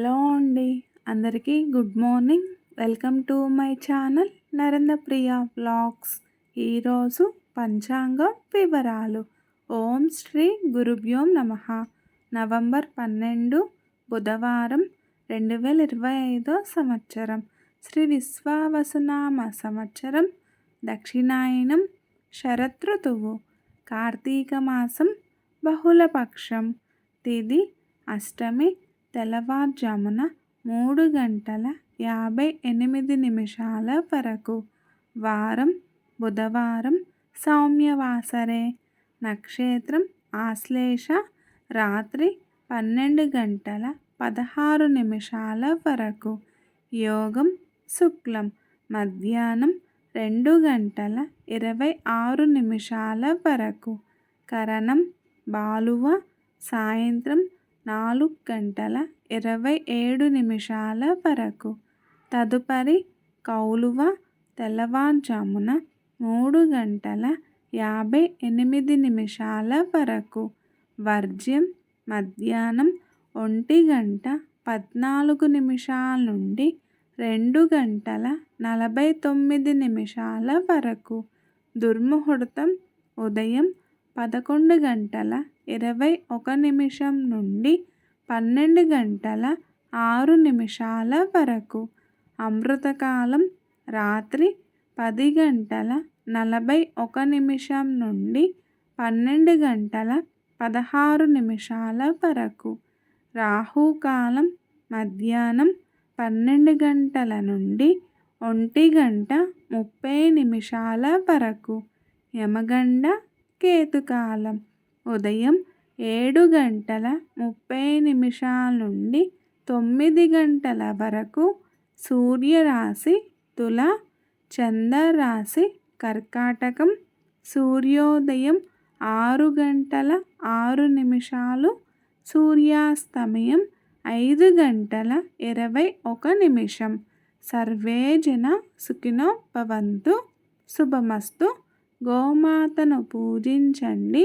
Hello అండి. అందరికీ good morning. Welcome to my channel Narendra Priya blogs ఈరోజు పంచాంగం వివరాలు. ఓం శ్రీ గురుభ్యోం నమ. నవంబర్ పన్నెండు బుధవారం రెండు వేల ఇరవై ఐదో సంవత్సరం. శ్రీ విశ్వావసునామ సంవత్సరం. దక్షిణాయనం శరతృతువు కార్తీక మాసం బహుళపక్షం. తిది అష్టమి తెల్లవారుజామున మూడు గంటల యాభై ఎనిమిది నిమిషాల వరకు వారం బుధవారం సౌమ్యవాసరే. నక్షత్రం ఆశ్లేష రాత్రి పన్నెండు గంటల పదహారు నిమిషాల వరకు. యోగం శుక్లం మధ్యాహ్నం రెండు గంటల ఇరవై ఆరు నిమిషాల వరకు. కరణం బాలువ సాయంత్రం నాలుగు గంటల ఇరవై ఏడు నిమిషాల వరకు. తదుపరి కౌలువ తెల్లవారుజామున మూడు గంటల యాభై ఎనిమిది నిమిషాల వరకు. వర్జ్యం మధ్యాహ్నం ఒంటి గంట పద్నాలుగు నిమిషాల నుండి రెండు గంటల నలభై తొమ్మిది నిమిషాల వరకు. దుర్ముహూర్తం ఉదయం పదకొండు గంటల ఇరవై ఒక నిమిషం నుండి పన్నెండు గంటల ఆరు నిమిషాల వరకు. అమృతకాలం రాత్రి పది గంటల నలభై ఒక నిమిషం నుండి పన్నెండు గంటల పదహారు నిమిషాల వరకు. రాహుకాలం మధ్యాహ్నం పన్నెండు గంటల నుండి ఒంటి గంట ముప్పై నిమిషాల వరకు. యమగండ కేతుకాలం ఉదయం ఏడు గంటల ముప్పై నిమిషాల నుండి తొమ్మిది గంటల వరకు సూర్యరాశి తుల చంద్రరాశి కర్కాటకం. సూర్యోదయం ఆరు గంటల ఆరు నిమిషాలు సూర్యాస్తమయం ఐదు గంటల ఇరవై ఒక నిమిషం. సర్వే జన సుఖినో భవంతు. శుభమస్తు. గోమాతను పూజించండి.